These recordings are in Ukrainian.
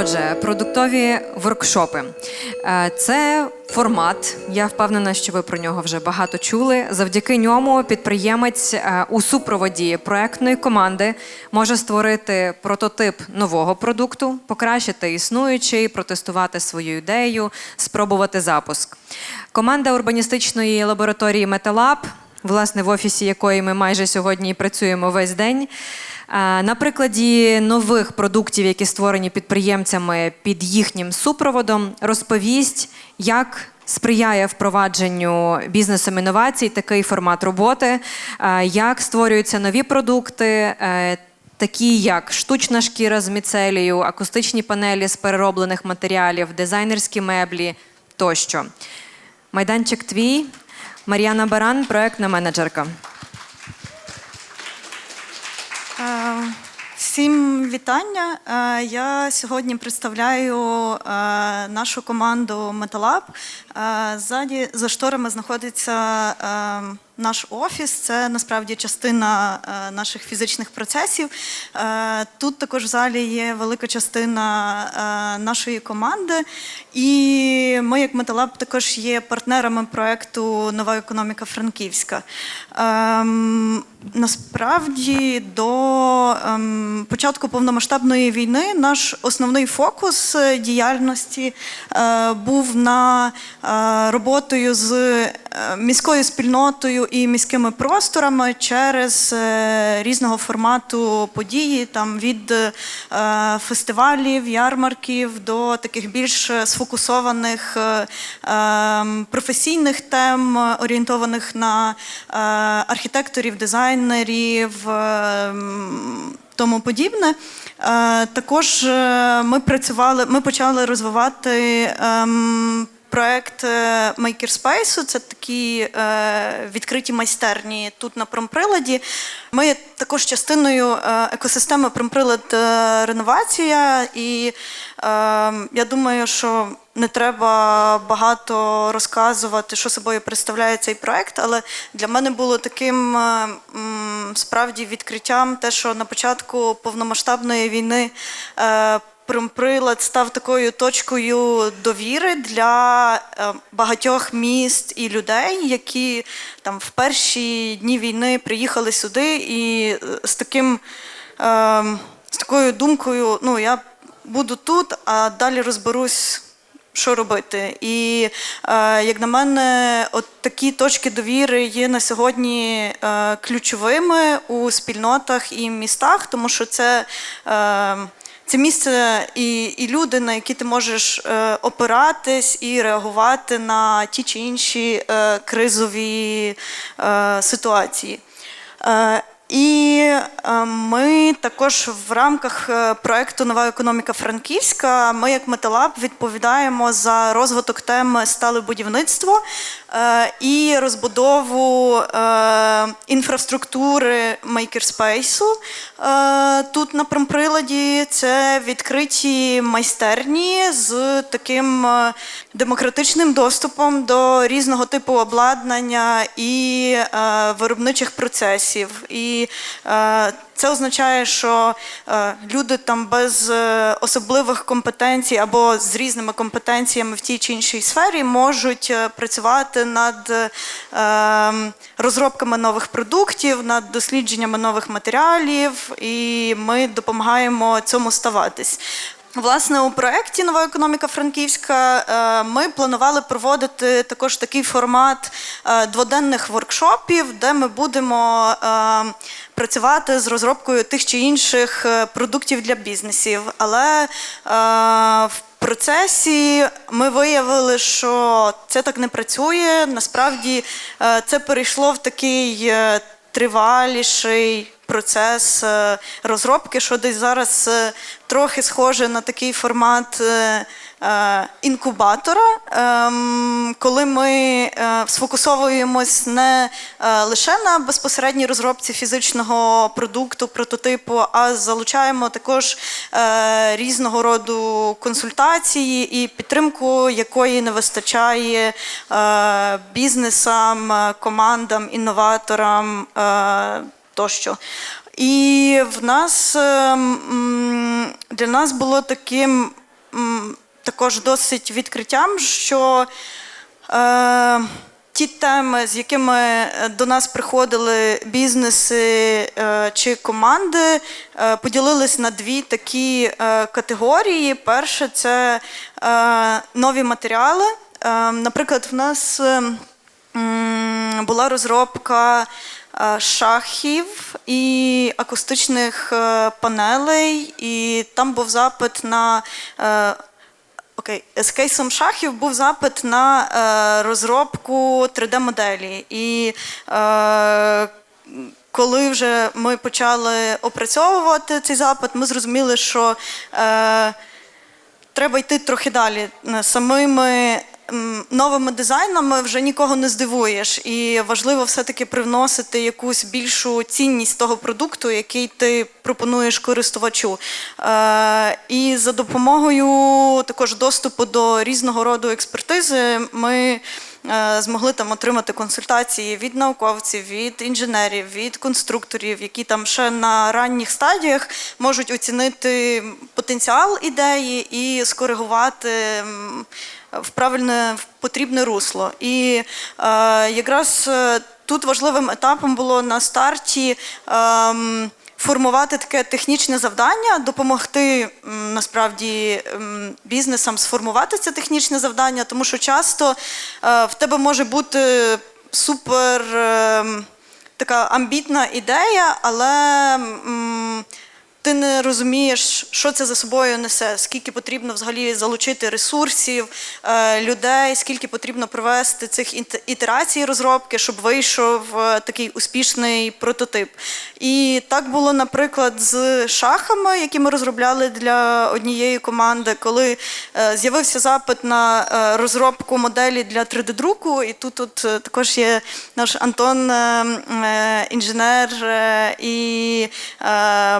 Отже, продуктові воркшопи. Е, Це формат. Я впевнена, що ви про нього вже багато чули. Завдяки ньому підприємець е, у супроводі проектної команди може створити прототип нового продукту, покращити існуючий, протестувати свою ідею, спробувати запуск. Команда урбаністичної лабораторії Металаб, власне, в офісі якої ми майже сьогодні працюємо весь день. На прикладі нових продуктів, які створені підприємцями під їхнім супроводом, розповість, як сприяє впровадженню бізнесом інновацій такий формат роботи, як створюються нові продукти. е, Такі як штучна шкіра з міцелію, акустичні панелі з перероблених матеріалів, дизайнерські меблі тощо. Майданчик твій, Мар'яна Баран, проектна менеджерка. Е, Всім вітання. Е, Я сьогодні представляю е, нашу команду Металаб. Ззаді за шторами знаходиться е, наш офіс. Це насправді частина е, наших фізичних процесів. Е, Тут також в залі є велика частина е, нашої команди. І ми, як Металаб, також є партнерами проекту Нова економіка Франківська. Ем, Насправді до ем, початку повномасштабної війни наш основний фокус діяльності був на роботою з міською спільнотою і міськими просторами через е, різного формату події, там від е, фестивалів, ярмарків до таких більш сфокусованих е, ем, професійних тем, орієнтованих на архітекторів, дизайнерів. Тому подібне. Також ми працювали, ми почали розвивати ем, проект е, Makerspace. Це такі е, відкриті майстерні тут на промприладі. Ми також частиною е, екосистеми промприлад реновація, і я думаю, що не треба багато розказувати, що собою представляє цей проект, але для мене було таким справді відкриттям, те, що на початку повномасштабної війни. Промприлад став такою точкою довіри для е, багатьох міст і людей, які там в перші дні війни приїхали сюди, і е, з таким е, з такою думкою, ну я буду тут, а далі розберусь. Що робити? І як на мене, от такі точки довіри є на сьогодні ключовими у спільнотах і містах, тому що це. Це місце і, і люди, на які ти можеш е, опиратись і реагувати на ті чи інші е, кризові е, ситуації. І е, ми також в рамках е, проекту Нова економіка Франківська. Ми, як Металаб, відповідаємо за розвиток теми стале будівництво е, і розбудову інфраструктури мейкерспейсу. Тут на промприладі це відкриті майстерні з таким демократичним доступом до різного типу обладнання і е, виробничих процесів. І е, це означає, що е, люди там без е, особливих компетенцій або з різними компетенціями в тій чи іншій сфері можуть е, працювати над е, ем, розробками нових продуктів, над дослідженнями нових матеріалів, і ми допомагаємо цьому ставатись. Власне, у проєкті Нова економіка Франківська е, ми планували проводити також такий формат е, дводенних воркшопів, де ми будемо е, працювати з розробкою тих чи інших продуктів для бізнесів. Але в процесі ми виявили, що це так не працює. Насправді це перейшло в такий триваліший процес е, розробки, що десь зараз е, трохи схоже на такий формат е, інкубатора, ем, коли ми сфокусовуємось не лише на безпосередній розробці фізичного продукту, прототипу, а залучаємо також різного роду консультації і підтримку, якої не вистачає бізнесам, командам, інноваторам. Тощо. І в нас ем, для нас було таким також досить відкриттям, що е, ті теми, з якими е, до нас приходили бізнеси е, чи команди, е, поділились на дві такі е, категорії. Перше це е, нові матеріали. Е, наприклад, в нас е, була розробка шахів і акустичних е, панелей, і там був запит на. е, Окей, з кейсом шахів був запит на е, розробку 3D-моделі. І е, коли вже ми почали опрацьовувати цей запит, ми зрозуміли, що е, треба йти трохи далі. Самими новими дизайнами вже нікого не здивуєш. І важливо все-таки привносити якусь більшу цінність того продукту, який ти пропонуєш користувачу. Е, і за допомогою також доступу до різного роду експертизи ми. е, Змогли там отримати консультації від науковців, від інженерів, від конструкторів, які там ще на ранніх стадіях можуть оцінити потенціал ідеї і скоригувати в правильне в потрібне русло. І е, якраз е, тут важливим етапом було на старті. ем, Формувати таке технічне завдання, допомогти насправді бізнесам сформувати це технічне завдання, тому що часто е, в тебе може бути супер ем, така амбітна ідея, але ти не розумієш, що це за собою несе, скільки потрібно взагалі залучити ресурсів, е, людей, скільки потрібно провести цих ітерацій розробки, щоб вийшов е, такий успішний прототип. І так було, наприклад, з шахами, які ми розробляли для однієї команди, коли е, з'явився запит на розробку моделі для 3D-друку, і тут, тут також є наш Антон, інженер і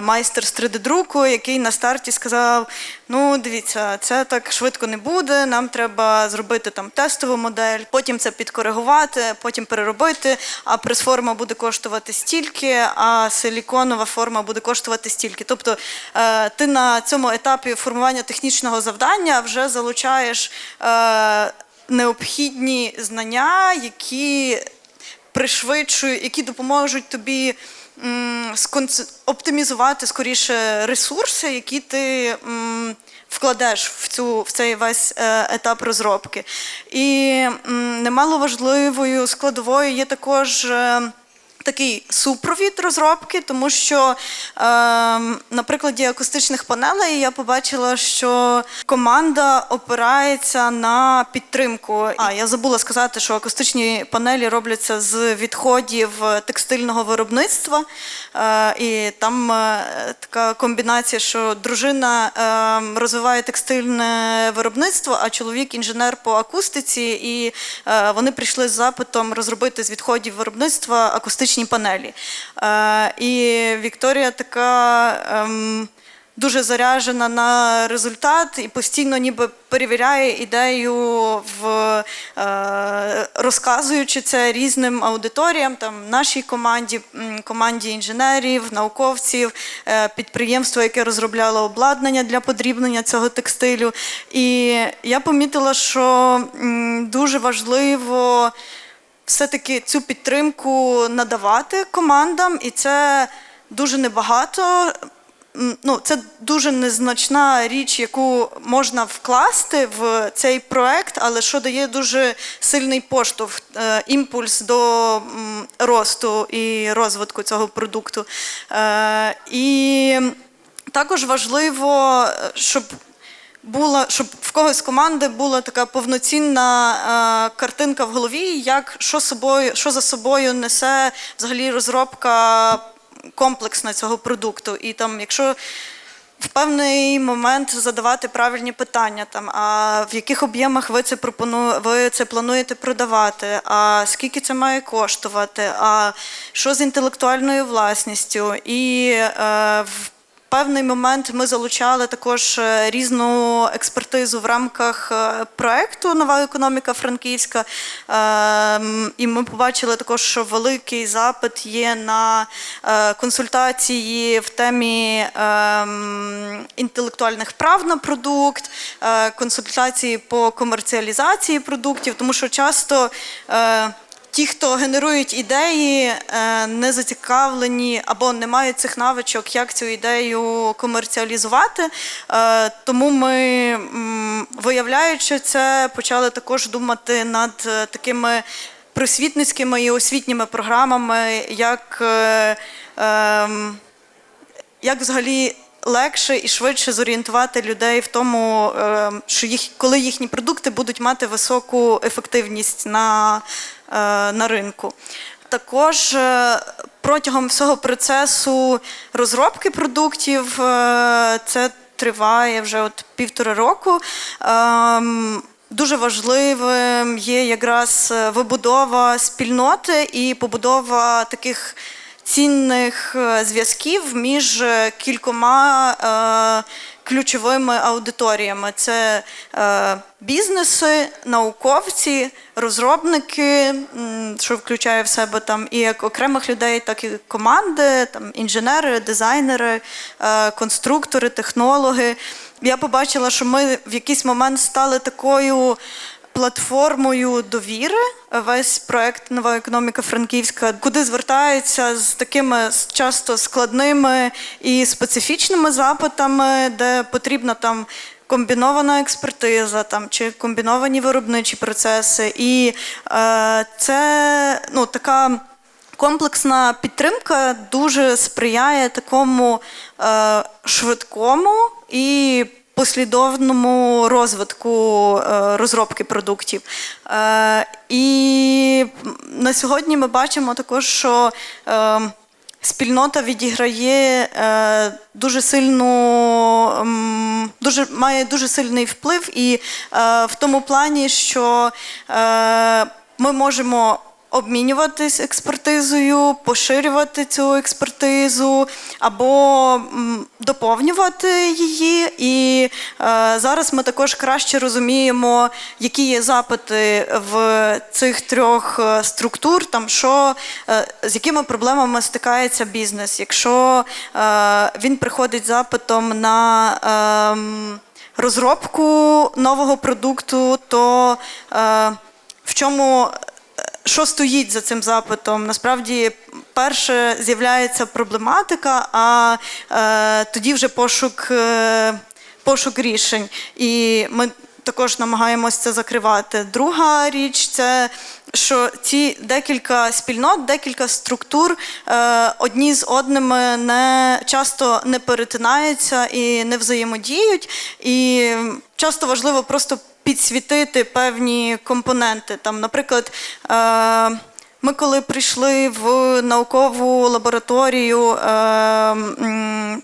майстер з 3D-друку, який на старті сказав: ну, дивіться, це так швидко не буде, нам треба зробити там тестову модель, потім це підкоригувати, потім переробити, а прес-форма буде коштувати стільки, а силіконова форма буде коштувати стільки. Тобто е, ти на цьому етапі формування технічного завдання вже залучаєш е, необхідні знання, які пришвидшують, які допоможуть тобі оптимізувати скоріше ресурси, які ти вкладеш в цю в цей весь е, етап розробки. І немало важливою складовою є також. Такий супровід розробки, тому що е, на прикладі акустичних панелей я побачила, що команда опирається на підтримку. А я забула сказати, що акустичні панелі робляться з відходів текстильного виробництва, е, і там е, така комбінація, що дружина е, розвиває текстильне виробництво, а чоловік інженер по акустиці, і е, вони прийшли з запитом розробити з відходів виробництва акустичні панелі. Е, І Вікторія така. ем, Дуже заряджена на результат і постійно ніби перевіряє ідею, в, е, розказуючи це різним аудиторіям, там нашій команді, команді інженерів, науковців, е, підприємство, яке розробляло обладнання для подрібнення цього текстилю. І я помітила, що дуже важливо все-таки цю підтримку надавати командам, і це дуже небагато. Ну, це дуже незначна річ, яку можна вкласти в цей проект, але що дає дуже сильний поштовх, е, імпульс до росту і розвитку цього продукту. Е, І також важливо, е, щоб була, щоб в когось з команди була така повноцінна е, картинка в голові, як що собою, що за собою несе взагалі розробка комплексна цього продукту. І там, якщо в певний момент задавати правильні питання, там, а в яких об'ємах ви це пропону... ви це плануєте продавати, а скільки це має коштувати, а що з інтелектуальною власністю, і е, в певний момент ми залучали також е, різну експертизу в рамках е, проекту Нова економіка Франківська. Е, І ми побачили також, що великий запит є на е, консультації в темі е, інтелектуальних прав на продукт, консультації по комерціалізації продуктів, тому що часто. Ті, хто генерують ідеї, е, не зацікавлені або не мають цих навичок, як цю ідею комерціалізувати. Е, Тому ми, виявляючи це, почали також думати над е, такими просвітницькими і освітніми програмами, як ем, як взагалі легше і швидше зорієнтувати людей в тому, е, що їх, коли їхні продукти будуть мати високу ефективність на, на ринку. Також е, протягом всього процесу розробки продуктів е, це триває вже от півтора року. Ем, Дуже важливим є якраз е, вибудова спільноти і побудова таких цінних е, зв'язків між е, кількома е, ключовими аудиторіями: це е, бізнеси, науковці, розробники, що включає в себе там і як окремих людей, так і команди, там інженери, дизайнери, е, конструктори, технологи. Я побачила, що ми в якийсь момент стали такою платформою довіри. Весь проект Нова економіка Франківська, куди звертаються з такими часто складними і специфічними запитами, де потрібна там. Комбінована експертиза там чи комбіновані виробничі процеси, і е, це ну така комплексна підтримка дуже сприяє такому е, швидкому і послідовному розвитку е, розробки продуктів. Е, і на сьогодні ми бачимо також, що е, спільнота відіграє дуже сильну, дуже має дуже сильний вплив, і в тому плані, що ми можемо обмінюватись експертизою, поширювати цю експертизу або доповнювати її. І е, зараз ми також краще розуміємо, які є запити в цих трьох е, структур, там що е, з якими проблемами стикається бізнес. Якщо е, він приходить запитом на ем, розробку нового продукту, то е, в чому що стоїть за цим запитом? Насправді, перше з'являється проблематика, а е, тоді вже пошук, е, пошук рішень. І ми також намагаємося це закривати. Друга річ це. Що ці декілька спільнот, декілька структур е, одні з одними не часто не перетинаються і не взаємодіють. І часто важливо просто підсвітити певні компоненти. Там, наприклад, е, ми коли прийшли в наукову лабораторію. е,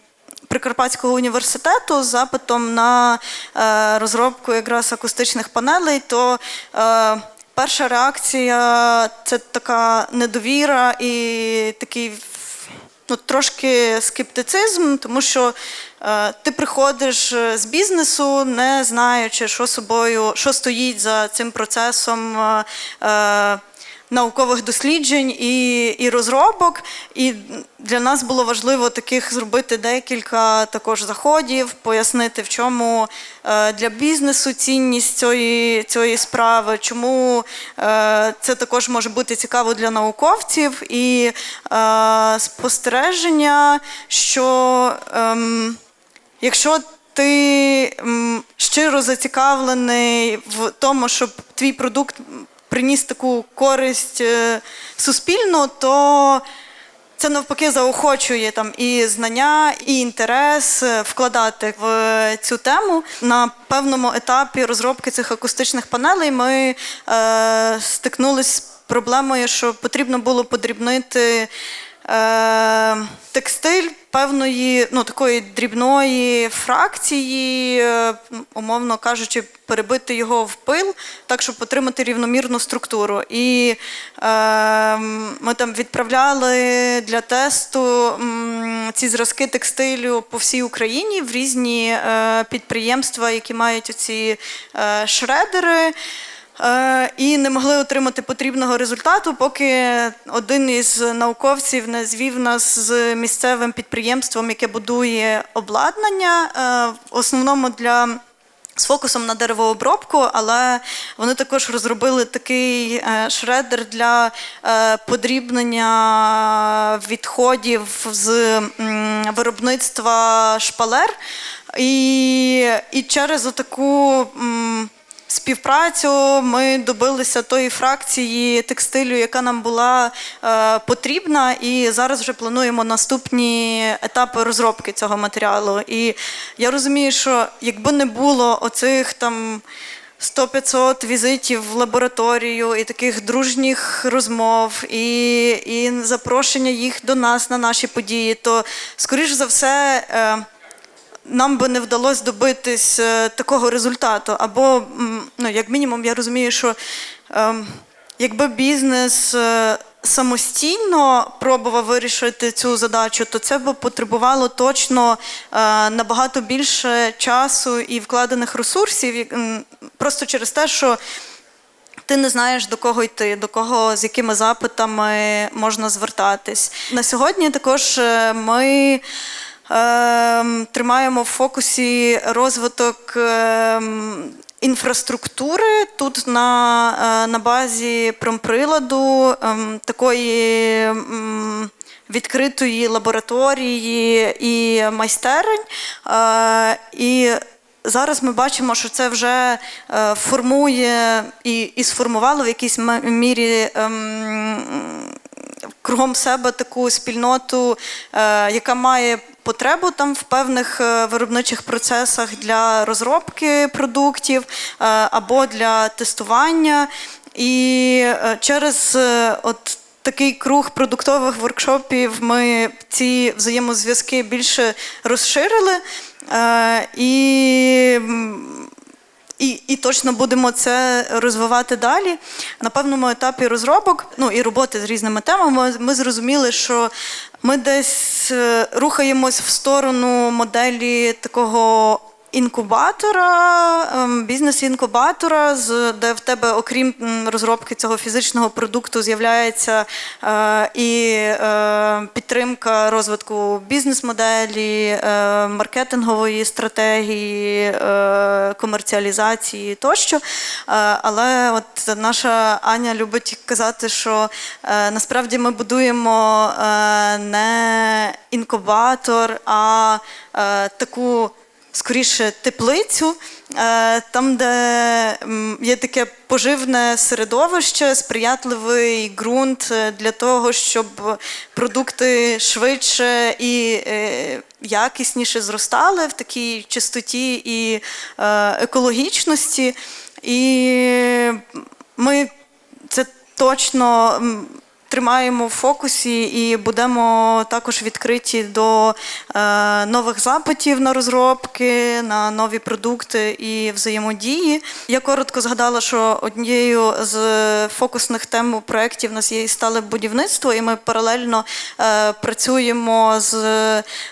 Прикарпатського університету з запитом на е, розробку якраз акустичних панелей, то перша реакція це така недовіра і такий ну, трошки скептицизм, тому що е, ти приходиш е, з бізнесу, не знаючи, що собою, що стоїть за цим процесом. Е, е, Наукових досліджень і, і розробок, і для нас було важливо таких зробити декілька також заходів, пояснити, в чому е, для бізнесу цінність цієї, цієї справи, чому е, це також може бути цікаво для науковців, і е, спостереження, що ем, якщо ти щиро зацікавлений в тому, щоб твій продукт приніс таку користь е, суспільну, то це навпаки заохочує там і знання, і інтерес е, вкладати в цю тему. На певному етапі розробки цих акустичних панелей ми е, стикнулися з проблемою, що потрібно було подрібнити текстиль певної ну, такої дрібної фракції, е, умовно кажучи, перебити його в пил, так, щоб отримати рівномірну структуру. І е, ми там відправляли для тесту ці зразки текстилю по всій Україні в різні е, підприємства, які мають оці е, шредери. Е, І не могли отримати потрібного результату, поки один із науковців не звів нас з місцевим підприємством, яке будує обладнання, е, в основному для з фокусом на деревообробку, але вони також розробили такий е, шредер для подрібнення відходів з виробництва шпалер. І, і через таку співпрацю ми добилися тої фракції текстилю, яка нам була е, потрібна, і зараз вже плануємо наступні етапи розробки цього матеріалу. І я розумію, що якби не було оцих там. 100-500 візитів в лабораторію і таких дружніх розмов, і, і запрошення їх до нас на наші події, то, скоріш за все, е, нам би не вдалося добитись е, такого результату. Або, ну, як мінімум, я розумію, що ем, якби бізнес е, самостійно пробував вирішити цю задачу, то це б потребувало точно е, набагато більше часу і вкладених ресурсів, просто через те, що. Ти не знаєш до кого йти, до кого з якими запитами можна звертатись. На сьогодні також ми тримаємо в фокусі розвиток ем, інфраструктури тут на, е, на базі промприладу ем, такої. ем, Відкритої лабораторії і майстерень. Е, І зараз ми бачимо, що це вже е, формує і, і сформувало в якійсь мірі ем, кругом себе таку спільноту, е, яка має потребу там в певних е, виробничих процесах для розробки продуктів е, або для тестування. І через от такий круг продуктових воркшопів ми ці взаємозв'язки більше розширили. І і, і точно будемо це розвивати далі. На певному етапі розробок, ну і роботи з різними темами, ми зрозуміли, що ми десь е, рухаємось в сторону моделі такого. Інкубатора, ем, бізнес-інкубатора, де в тебе, окрім розробки цього фізичного продукту, з'являється е, і е, підтримка розвитку бізнес-моделі, е, маркетингової стратегії, комерціалізації тощо. Але от наша Аня любить казати, що насправді ми будуємо не інкубатор, а таку скоріше теплицю, е, там, де є таке поживне середовище, сприятливий ґрунт е, для того, щоб продукти швидше і е, якісніше зростали в такій чистоті і екологічності. І ми це точно. Тримаємо в фокусі і будемо також відкриті до е, нових запитів на розробки, на нові продукти і взаємодії. Я коротко згадала, що однією з фокусних тем проєктів у нас є і стале будівництво, і ми паралельно е, працюємо з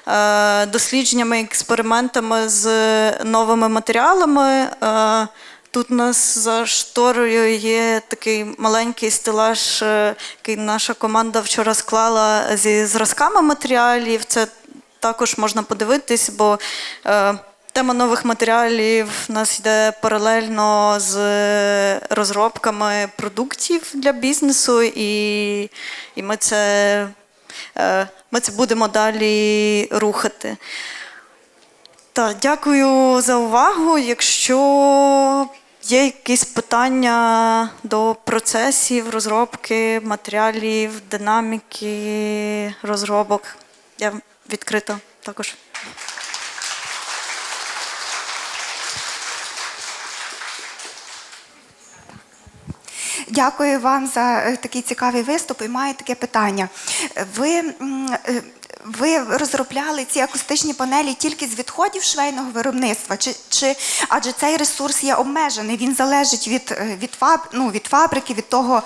е, дослідженнями, експериментами з новими матеріалами. Тут у нас за шторою є такий маленький стелаж, е, який наша команда вчора склала зі зразками матеріалів. Це також можна подивитись, бо е, тема нових матеріалів в нас йде паралельно з розробками продуктів для бізнесу, і, і ми, це, е, ми це будемо далі рухати. Так, дякую за увагу. Якщо є якісь питання до процесів розробки, матеріалів, динаміки розробок, я відкрита також. Дякую вам за е, такий цікавий виступ і маю таке питання. Ви, е, ви розробляли ці акустичні панелі тільки з відходів швейного виробництва? Чи, чи адже цей ресурс є обмежений? Він залежить від, е, від, фаб, ну, від фабрики, від того,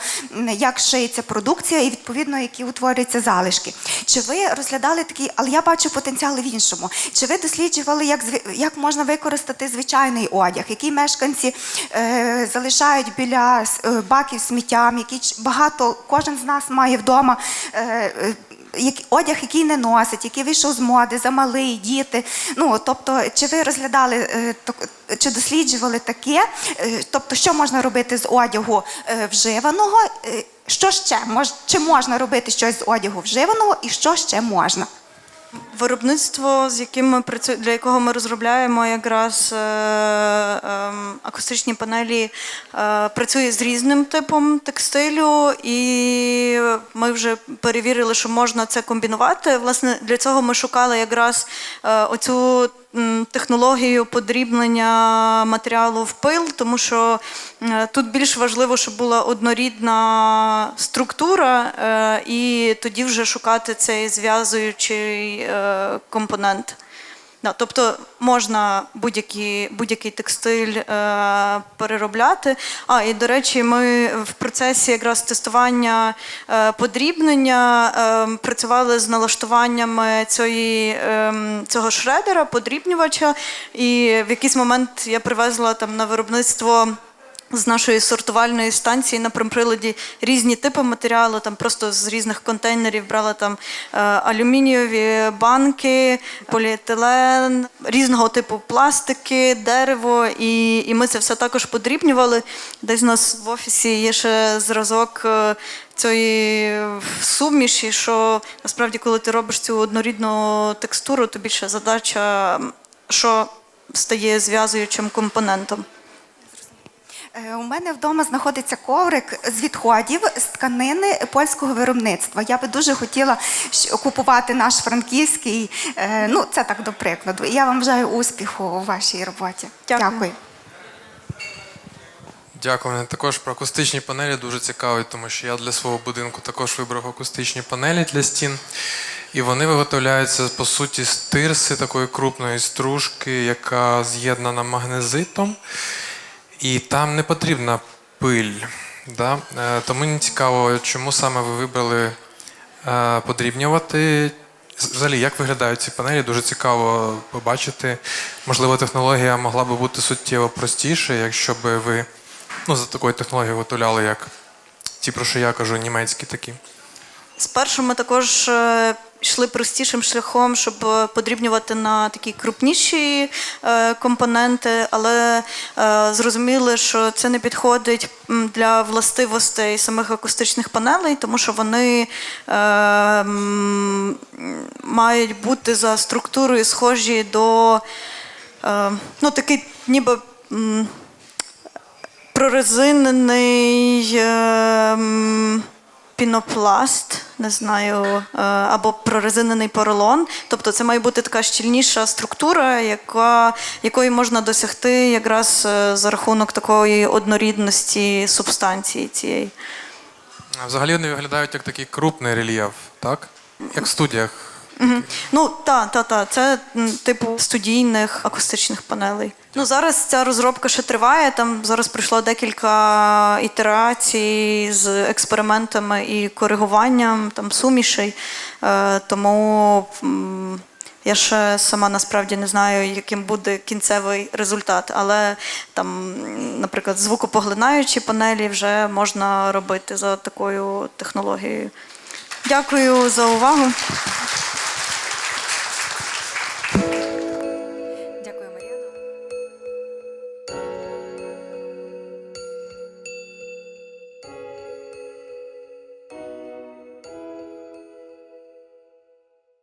як шиється продукція і відповідно які утворюються залишки. Чи ви розглядали такий, але я бачу потенціал в іншому. Чи ви досліджували, як, як можна використати звичайний одяг, який мешканці е, залишають біля е, баків сміттям, які багато кожен з нас має вдома. Е, е, Одяг, який не носить, який вийшов з моди, замалий, діти. Ну тобто, чи ви розглядали е, чи досліджували таке? Е, Тобто, що можна робити з одягу е, вживаного? Що ще чи можна робити щось з одягу вживаного, і що ще можна? Виробництво, з яким ми працю... для якого ми розробляємо якраз е, е, акустичні панелі, е, працює з різним типом текстилю, і ми вже перевірили, що можна це комбінувати. Власне, для цього ми шукали якраз е, оцю технологію подрібнення матеріалу в пил, тому що е, тут більш важливо, щоб була однорідна структура, е, і тоді вже шукати цей зв'язуючий е, компонент. Да, тобто можна будь-який, будь-який текстиль е, переробляти. А, і до речі, ми в процесі якраз тестування е, подрібнення е, працювали з налаштуваннями цієї, е, цього шредера, подрібнювача. І в якийсь момент я привезла там на виробництво. З нашої сортувальної станції на промприладі різні типи матеріалу, там просто з різних контейнерів брала там е, алюмінієві банки, поліетилен, різного типу пластики, дерево, і, і ми це все також подрібнювали. Десь у нас в офісі є ще зразок е, цієї суміші, що насправді, коли ти робиш цю однорідну текстуру, то більше задача, що стає зв'язуючим компонентом. Е, У мене вдома знаходиться коврик з відходів з тканини польського виробництва. Я би дуже хотіла купувати наш франківський. е, Ну, це так до прикладу. Я вам бажаю успіху у вашій роботі. Дякую. Дякую. Дякую. Мене також про акустичні панелі дуже цікавить, тому що я для свого будинку також вибрав акустичні панелі для стін. І вони виготовляються по суті з тирси такої крупної стружки, яка з'єднана магнезитом. І там не потрібна пиль. Да? Е, Тому мені цікаво, чому саме ви вибрали е, подрібнювати. Взагалі, як виглядають ці панелі? Дуже цікаво побачити. Можливо, технологія могла би бути суттєво простіше, якщо б ви ну, за такою технологією виготовляли, як ті, про що я кажу, німецькі такі. Спершу ми також е, йшли простішим шляхом, щоб е, подрібнювати на такі крупніші е, компоненти, але е, зрозуміли, що це не підходить для властивостей самих акустичних панелей, тому що вони мають бути за структурою схожі до ну, такий ніби. прорезинений пінопласт, не знаю, е, або прорезинений поролон. Тобто це має бути така щільніша структура, яка, якої можна досягти якраз е, за рахунок такої однорідності субстанції цієї. Взагалі вони виглядають як такий крупний рельєф, так? Як в студіях. Мгм. Ну, так, так, так. Це типу студійних акустичних панелей. Ну зараз ця розробка ще триває. Там зараз пройшло декілька ітерацій з експериментами і коригуванням там сумішей. Е, тому я ще сама насправді не знаю, яким буде кінцевий результат. Але там, наприклад, звукопоглинаючі панелі вже можна робити за такою технологією. Дякую за увагу.